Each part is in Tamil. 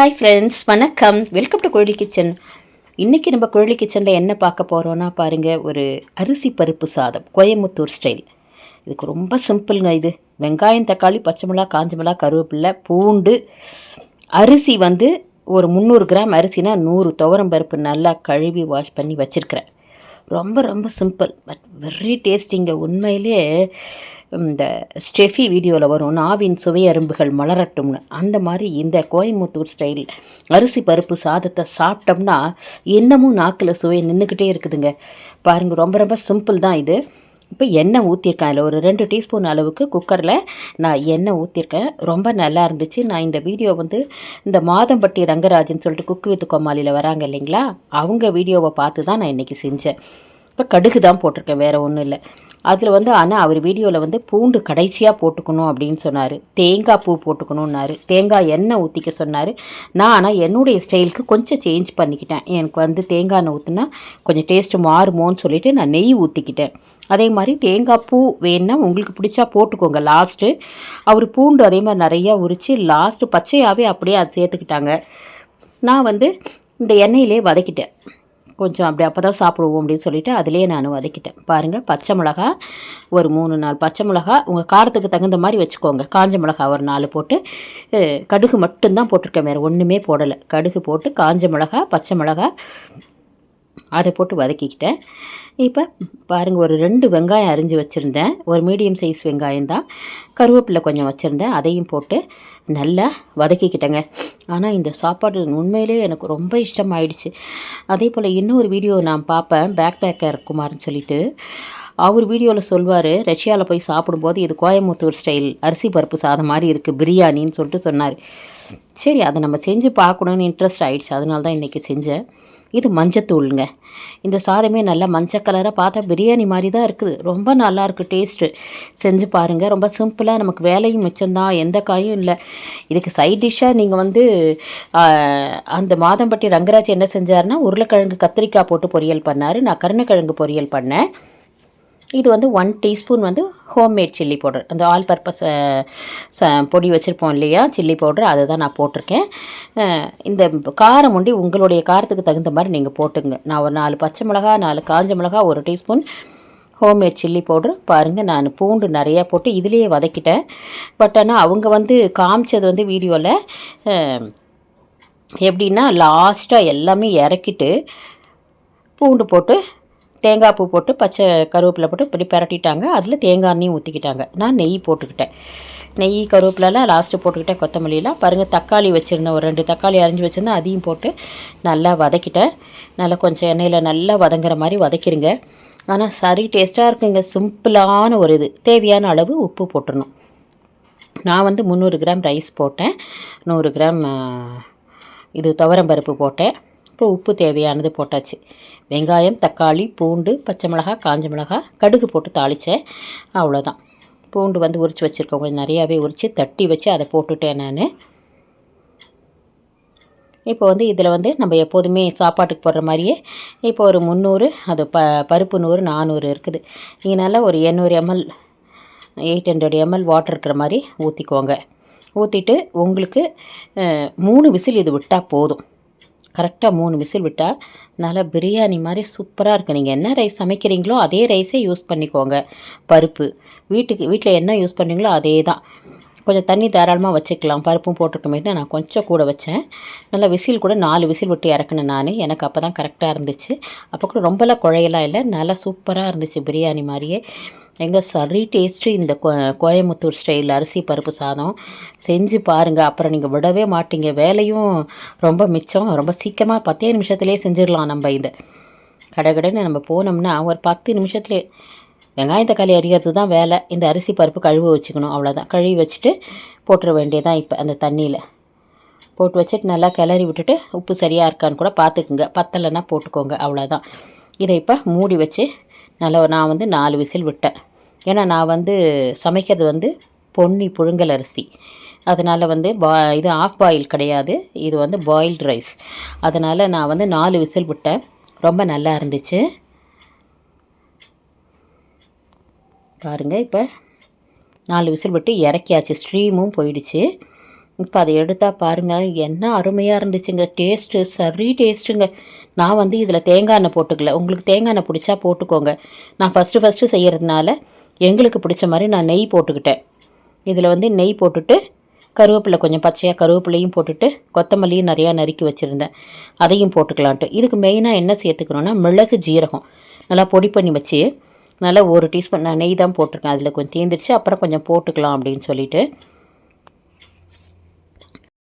ஹாய் ஃப்ரெண்ட்ஸ் வணக்கம். வெல்கம் டு குழலி கிச்சன் இன்றைக்கி நம்ம குழலி கிச்சனில் என்ன பார்க்க போகிறோன்னா பாருங்கள் ஒரு அரிசி பருப்பு சாதம் கோயம்புத்தூர் ஸ்டைல் இதுக்கு ரொம்ப சிம்பிளுங்க இது. வெங்காயம் தக்காளி பச்சை மிளகா காஞ்ச மிளகா கருவேப்பில்லை பூண்டு. அரிசி வந்து ஒரு முந்நூறு கிராம் அரிசினா நூறு துவரம் பருப்பு நல்லா கழுவி வாஷ் பண்ணி வச்சுருக்கிறேன். ரொம்ப ரொம்ப சிம்பிள் பட் வெரி டேஸ்டிங்க உண்மையிலே இந்த ஸ்டெஃபி வீடியோவில் வரும் நாவின் சுவை அரும்புகள் மலரட்டும்னு. அந்த மாதிரி இந்த கோயம்புத்தூர் ஸ்டைல் அரிசி பருப்பு சாதத்தை சாப்பிட்டோம்னா இன்னமும் நாக்கில் சுவை நின்றுக்கிட்டே இருக்குதுங்க. பாருங்கள் ரொம்ப ரொம்ப சிம்பிள் தான் இது. இப்போ எண்ணெய் ஊற்றிருக்கேன் அதில் ஒரு ரெண்டு டீஸ்பூன் அளவுக்கு குக்கரில் நான் எண்ணெய் ஊற்றிருக்கேன் ரொம்ப நல்லா இருந்துச்சு. நான் இந்த வீடியோ வந்து இந்த மாதம்பட்டி ரங்கராஜன் சொல்லிட்டு குக்கு வித்து கோமாளியில் வராங்க இல்லைங்களா? அவங்க வீடியோவை பார்த்து தான் நான் இன்றைக்கி செஞ்சேன். இப்போ கடுகு தான் போட்டிருக்கேன். வேறு ஒன்றும் இல்லை. அதில் வந்து ஆனால் அவர் வீடியோவில் வந்து பூண்டு கடைசியாக போட்டுக்கணும் அப்படின்னு சொன்னார். தேங்காய் பூ போட்டுக்கணுன்னாரு தேங்காய் எண்ணெய் ஊற்றிக்க சொன்னார். நான் ஆனால் என்னுடைய ஸ்டைலுக்கு கொஞ்சம் சேஞ்ச் பண்ணிக்கிட்டேன். எனக்கு வந்து தேங்காய் எண்ணெய் ஊற்றினா கொஞ்சம் டேஸ்ட்டு மாறுமோன்னு சொல்லிவிட்டு நான் நெய் ஊற்றிக்கிட்டேன் அதே மாதிரி தேங்காய் பூ வேணுன்னா உங்களுக்கு பிடிச்சா போட்டுக்கோங்க. லாஸ்ட்டு அவர் பூண்டு அதே மாதிரி நிறையா உரித்து லாஸ்ட்டு பச்சையாகவே அப்படியே அது சேர்த்துக்கிட்டாங்க. நான் வந்து இந்த எண்ணெயிலே வதக்கிட்டேன். கொஞ்சம் அப்படி அப்போ தான் சாப்பிடுவோம் அப்படின்னு சொல்லிட்டு அதிலே நான் வதக்கிட்டேன். பாருங்கள் பச்சை மிளகா ஒரு மூணு நாலு பச்சை மிளகா உங்கள் காரத்துக்கு தகுந்த மாதிரி வச்சுக்கோங்க. காஞ்ச மிளகா ஒரு நாலு போட்டு கடுகு மட்டும்தான் போட்டிருக்கேன் வேறு ஒன்றுமே போடலை. கடுகு போட்டு காஞ்ச மிளகா பச்சை மிளகா அதை போட்டு வதக்கிக்கிட்டேன். இப்போ பாருங்கள் ஒரு ரெண்டு வெங்காயம் அரிஞ்சு வச்சுருந்தேன். ஒரு மீடியம் சைஸ் வெங்காயம் தான். கருவேப்பிலை கொஞ்சம் வச்சுருந்தேன். அதையும் போட்டு நல்லா வதக்கிக்கிட்டேங்க. ஆனால் இந்த சாப்பாடு உண்மையிலே எனக்கு ரொம்ப இஷ்டமாயிடுச்சு. அதே போல் இன்னொரு வீடியோ நான் பார்ப்பேன். பேக் பேக்கர் குமார்னு சொல்லிட்டு. அவர் வீடியோவில் சொல்வார் ரஷ்யாவில் போய் சாப்பிடும்போது இது கோயம்புத்தூர் ஸ்டைல் அரிசி பருப்பு சாதம் மாதிரி இருக்குது பிரியாணின்னு சொல்லிட்டு சொன்னார். சரி அதை நம்ம செஞ்சு பார்க்கணுன்னு இன்ட்ரெஸ்ட் ஆகிடுச்சு அதனால தான் இன்றைக்கி செஞ்சேன். இது மஞ்சத்தூளுங்க. இந்த சாதமே நல்லா மஞ்சள் கலராக பார்த்தா பிரியாணி மாதிரி தான் இருக்குது. ரொம்ப நல்லாயிருக்கு டேஸ்ட்டு செஞ்சு பாருங்கள் ரொம்ப சிம்பிளாக நமக்கு வேலையும் மிச்சம்தான் எந்த காயும் இல்லை. இதுக்கு சைட் டிஷ்ஷாக நீங்கள் வந்து அந்த மாதம்பட்டி ரங்கராஜ் என்ன செஞ்சாருன்னா உருளைக்கிழங்கு கத்திரிக்காய் போட்டு பொரியல் பண்ணார். நான் கருணக்கிழங்கு பொரியல் பண்ணேன். இது வந்து ஒன் டீஸ்பூன் வந்து ஹோம்மேட் சில்லி பவுடர் அந்த ஆல் பர்பஸ் பொடி வச்சுருப்போம் இல்லையா? சில்லி பவுடர் அதை தான் நான் போட்டிருக்கேன். இந்த காரம் உண்டி உங்களுடைய காரத்துக்கு தகுந்த மாதிரி நீங்கள் போட்டுங்க நான் ஒரு நாலு பச்சை மிளகா நாலு காஞ்ச மிளகா ஒரு டீஸ்பூன் ஹோம்மேட் சில்லி பவுடர் பாருங்கள் நான் பூண்டு நிறையா போட்டு இதுலேயே வதக்கிட்டேன். பட் ஆனால் அவங்க வந்து காமிச்சது வந்து வீடியோவில் எப்படின்னா லாஸ்ட்டாக எல்லாமே இறக்கிட்டு பூண்டு போட்டு தேங்காய் பூ போட்டு பச்சை கருவேப்பிலை போட்டு இப்படி பிரட்டிட்டாங்க. அதில் தேங்காய் எண்ணெயும் ஊற்றிக்கிட்டாங்க நான் நெய் போட்டுக்கிட்டேன். நெய் கருவேப்பிலலாம் லாஸ்ட்டு போட்டுக்கிட்டேன் கொத்தமல்லியெலாம் பாருங்கள் தக்காளி வச்சுருந்தேன். ஒரு ரெண்டு தக்காளி அரிஞ்சு வச்சுருந்தேன். அதையும் போட்டு நல்லா வதக்கிட்டேன். நல்லா கொஞ்சம் எண்ணெயில் நல்லா வதங்குற மாதிரி வதக்கிடுங்க ஆனால் சரி டேஸ்ட்டாக இருக்குங்க. சிம்பிளான ஒரு இது. தேவையான அளவு உப்பு போட்டுடணும். நான் வந்து முந்நூறு கிராம் ரைஸ் போட்டேன். நூறு கிராம் இது துவரம் பருப்பு போட்டேன். இப்போ உப்பு தேவையானது போட்டாச்சு. வெங்காயம் தக்காளி பூண்டு பச்சை மிளகாய் காஞ்ச மிளகாய் கடுகு போட்டு தாளித்தேன் அவ்வளோதான் பூண்டு வந்து உரித்து வச்சுருக்கோம் கொஞ்சம் நிறையாவே உரித்து தட்டி வச்சு அதை போட்டுட்டேன் நான். இப்போ வந்து இதில் வந்து நம்ம எப்போதுமே சாப்பாட்டுக்கு போடுற மாதிரியே இப்போ ஒரு முந்நூறு அது ப பருப்பு நூறு நானூறு இருக்குது. இதனால் நல்லா ஒரு எண்ணூறு ML eight hundred ML water இருக்கிற மாதிரி ஊற்றிக்கோங்க ஊற்றிட்டு உங்களுக்கு மூணு விசில் இது விட்டால் போதும். கரெக்டாக மூணு விசில் விட்டால் நல்லா பிரியாணி மாதிரி சூப்பராக இருக்குது நீங்கள் என்ன ரைஸ் சமைக்கிறீங்களோ அதே ரைஸே யூஸ் பண்ணிக்கோங்க. பருப்பு. வீட்டுக்கு வீட்டில் என்ன யூஸ் பண்ணுறீங்களோ அதே தான் கொஞ்சம் தண்ணி தாராளமாக வச்சுக்கலாம். பருப்பும் போட்டிருக்கமேட்டு நான் கொஞ்சம் கூட வச்சேன். நல்லா விசில் கூட நாலு விசில் விட்டு இறக்குனேன் நான். எனக்கு அப்போ தான் கரெக்டாக இருந்துச்சு. அப்போ கூட ரொம்பலாம் குழையெல்லாம் இல்லை. நல்லா சூப்பராக இருந்துச்சு பிரியாணி மாதிரியே. எங்கள் சரி டேஸ்ட்டு இந்த கோயம்புத்தூர் ஸ்டைல் அரிசி பருப்பு சாதம். செஞ்சு பாருங்கள் அப்புறம் நீங்கள் விடவே மாட்டீங்க. வேலையும் ரொம்ப மிச்சம். ரொம்ப சீக்கிரமாக பத்தே நிமிஷத்துலேயே செஞ்சிடலாம் நம்ம இதை. கடகடன்னு நம்ம போனோம்னா ஒரு பத்து நிமிஷத்துலேயே வெங்காயம் தக்காளி அறிகிறது தான் வேலை. இந்த அரிசி பருப்பு கழுவ வச்சுக்கணும். அவ்வளோதான் கழுவி வச்சுட்டு போட்டுற வேண்டியதான் இப்போ அந்த தண்ணியில். போட்டு வச்சுட்டு நல்லா கிளறி விட்டுட்டு உப்பு சரியாக இருக்கான்னு கூட பார்த்துக்குங்க பத்தலைன்னா போட்டுக்கோங்க. அவ்வளோதான் இதை இப்போ மூடி வச்சு நல்லா நான் வந்து நாலு விசில் விட்டேன். ஏன்னா நான் வந்து சமைக்கிறது வந்து பொன்னி புழுங்கல் அரிசி. அதனால் வந்து பா இது ஆஃப் பாயில் கிடையாது. இது வந்து பாயில்டு ரைஸ் அதனால் நான் வந்து நாலு விசில் விட்டேன். ரொம்ப நல்லா இருந்துச்சு. பாருங்கள் இப்போ நாலு விசில் விட்டு இறக்கியாச்சு. ஸ்ட்ரீமும் போயிடுச்சு. இப்போ அதை எடுத்தால் பாருங்கள் என்ன அருமையாக இருந்துச்சுங்க. டேஸ்ட்டு சரி டேஸ்ட்டுங்க. நான் வந்து இதில் தேங்காய் எண்ணெய் போட்டுக்கல. உங்களுக்கு தேங்காய் எண்ணெய் பிடிச்சா போட்டுக்கோங்க. நான் ஃபஸ்ட்டு ஃபஸ்ட்டு செய்கிறதுனால எங்களுக்கு பிடிச்ச மாதிரி நான் நெய் போட்டுக்கிட்டேன். இதில் வந்து நெய் போட்டுட்டு கருவேப்பிலை கொஞ்சம் பச்சையாக கருவேப்பிலையும் போட்டுட்டு கொத்தமல்லியும் நிறையா நறுக்கி வச்சுருந்தேன். அதையும் போட்டுக்கலான்ட்டு. இதுக்கு மெயினாக என்ன சேர்த்துக்கணுன்னா மிளகு ஜீரகம். நல்லா பொடி பண்ணி வச்சு நல்லா ஒரு டீஸ்பூன் நான் நெய் தான் போட்டிருக்கேன். அதில் கொஞ்சம் தீர்ந்துருச்சு அப்புறம் கொஞ்சம் போட்டுக்கலாம் அப்படின்னு சொல்லிட்டு.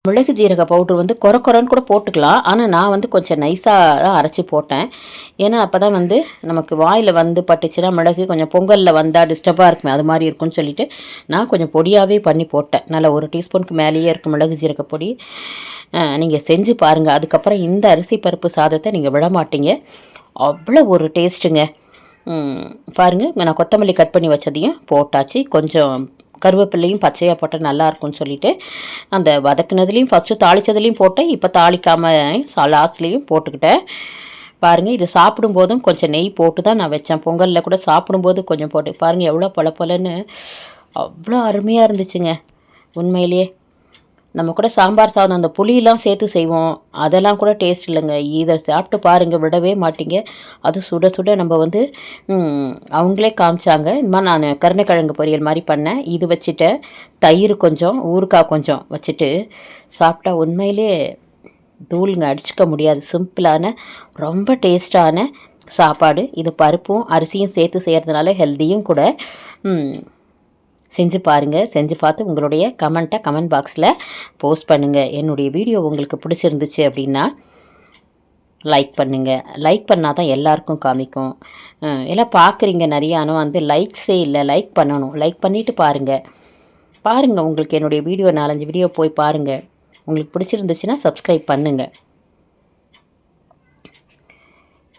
மிளகு ஜீரக பவுட்ரு வந்து குறை குறைன்னு கூட போட்டுக்கலாம். ஆனால் நான் வந்து கொஞ்சம் நைஸாக தான் அரைச்சி போட்டேன். ஏன்னா அப்போ தான் வந்து நமக்கு வாயில் வந்து பட்டுச்சுன்னா மிளகு கொஞ்சம் பொங்கலில் வந்தால் டிஸ்டர்பாக இருக்குமே அது மாதிரி இருக்கும்னு சொல்லிட்டு நான் கொஞ்சம் பொடியாகவே பண்ணி போட்டேன். நல்லா ஒரு டீஸ்பூனுக்கு மேலேயே இருக்கும் மிளகு ஜீரக பொடி. நீங்கள் செஞ்சு பாருங்கள் அதுக்கப்புறம் இந்த அரிசி பருப்பு சாதத்தை நீங்கள் விட மாட்டீங்க. அவ்வளோ ஒரு டேஸ்ட்டுங்க. பாருங்கள் நான் கொத்தமல்லி கட் பண்ணி வச்சதையும் போட்டாச்சு. கொஞ்சம் கருவேப்பிலையும் பச்சையாக போட்டால் நல்லாயிருக்குன்னு சொல்லிவிட்டு சொல்லிட்டு அந்த வதக்குனதுலேயும் ஃபஸ்ட்டு தாளித்ததுலேயும் போட்டேன். இப்போ தாளிக்காமல் லாஸ்ட்லேயும் போட்டுக்கிட்டேன். பாருங்கள் இது சாப்பிடும்போதும் கொஞ்சம் நெய் போட்டு தான் நான் வச்சேன். பொங்கலில் கூட சாப்பிடும்போது கொஞ்சம் போட்டு பாருங்கள் எவ்வளோ பல பலன்னு அவ்வளோ அருமையாக இருந்துச்சுங்க. உண்மையிலேயே. நம்ம கூட சாம்பார் சாதம் அந்த புளியெல்லாம் சேர்த்து செய்வோம். அதெல்லாம் கூட டேஸ்ட் இல்லைங்க. இதை சாப்பிட்டு பாருங்கள் விடவே மாட்டிங்க. அது சுட சுட நம்ம வந்து அவங்களே காமிச்சாங்க. இந்த மாதிரி நான் கருணைக்கிழங்கு பொரியல் மாதிரி பண்ணேன். இது வச்சுட்டேன் தயிர் கொஞ்சம் ஊறுக்காய் கொஞ்சம் வச்சுட்டு சாப்பிட்டா உண்மையிலே தூளுங்க அடிச்சுக்க முடியாது. சிம்பிளான ரொம்ப டேஸ்டான சாப்பாடு. இது பருப்பும் அரிசியும் சேர்த்து செய்கிறதுனால ஹெல்த்தியும் கூட. செஞ்சு பாருங்கள் செஞ்சு பார்த்து உங்களுடைய கமெண்ட்டை கமெண்ட் பாக்ஸில் போஸ்ட் பண்ணுங்கள் என்னுடைய வீடியோ உங்களுக்கு பிடிச்சிருந்துச்சு அப்படின்னா லைக் பண்ணுங்கள் லைக் பண்ணால் தான் எல்லாருக்கும் காமிக்கும். எல்லாம் பார்க்குறீங்க நிறையா ஆனால் வந்து லைக்ஸே இல்லை. லைக் பண்ணணும். லைக் பண்ணிவிட்டு பாருங்கள் பாருங்கள் உங்களுக்கு என்னுடைய வீடியோ நாலஞ்சு வீடியோ போய் பாருங்கள் உங்களுக்கு பிடிச்சிருந்துச்சுன்னா சப்ஸ்கிரைப் பண்ணுங்கள்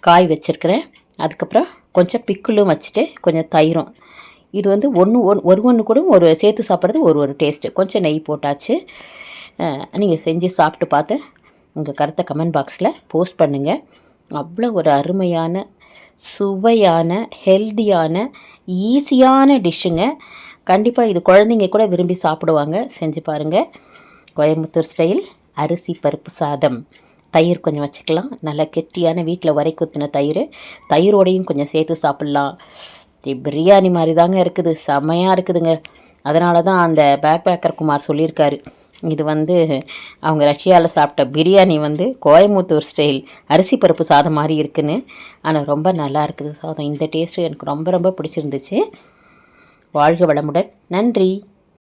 காய் வச்சுருக்கிறேன். அதுக்கப்புறம் கொஞ்சம் பிக்குளும் வச்சுட்டு கொஞ்சம் தயிரும். இது வந்து ஒன்று ஒன் ஒரு ஒன்று கூட ஒரு சேர்த்து சாப்பிட்றது ஒரு ஒரு டேஸ்ட்டு கொஞ்சம் நெய் போட்டாச்சு. நீங்கள் செஞ்சு சாப்பிட்டு பார்த்து உங்கள் கருத்தை கமெண்ட் பாக்ஸில் போஸ்ட் பண்ணுங்கள் அவ்வளோ ஒரு அருமையான சுவையான ஹெல்தியான ஈஸியான டிஷ்ஷுங்க கண்டிப்பாக இது குழந்தைங்க கூட விரும்பி சாப்பிடுவாங்க. செஞ்சு பாருங்கள் கோயம்புத்தூர் ஸ்டைல் அரிசி பருப்பு சாதம். தயிர் கொஞ்சம் வச்சுக்கலாம். நல்லா கெட்டியான வீட்டில் வரை குத்தின தயிர். தயிரோடையும் கொஞ்சம் சேர்த்து சாப்பிட்லாம். இது பிரியாணி மாதிரி தாங்க இருக்குது. செமையாக இருக்குதுங்க. அதனால தான் அந்த பேக் பேக்கர் குமார் சொல்லியிருக்காரு. இது வந்து அவங்க ரஷ்யாவில் சாப்பிட்ட பிரியாணி வந்து கோயம்புத்தூர் ஸ்டைல் அரிசி பருப்பு சாதம் மாதிரி இருக்குன்னு. ஆனால் ரொம்ப நல்லா இருக்குது சாதம். இந்த டேஸ்ட்டு எனக்கு ரொம்ப ரொம்ப பிடிச்சிருந்துச்சு. வாழ்க வளமுடன். நன்றி.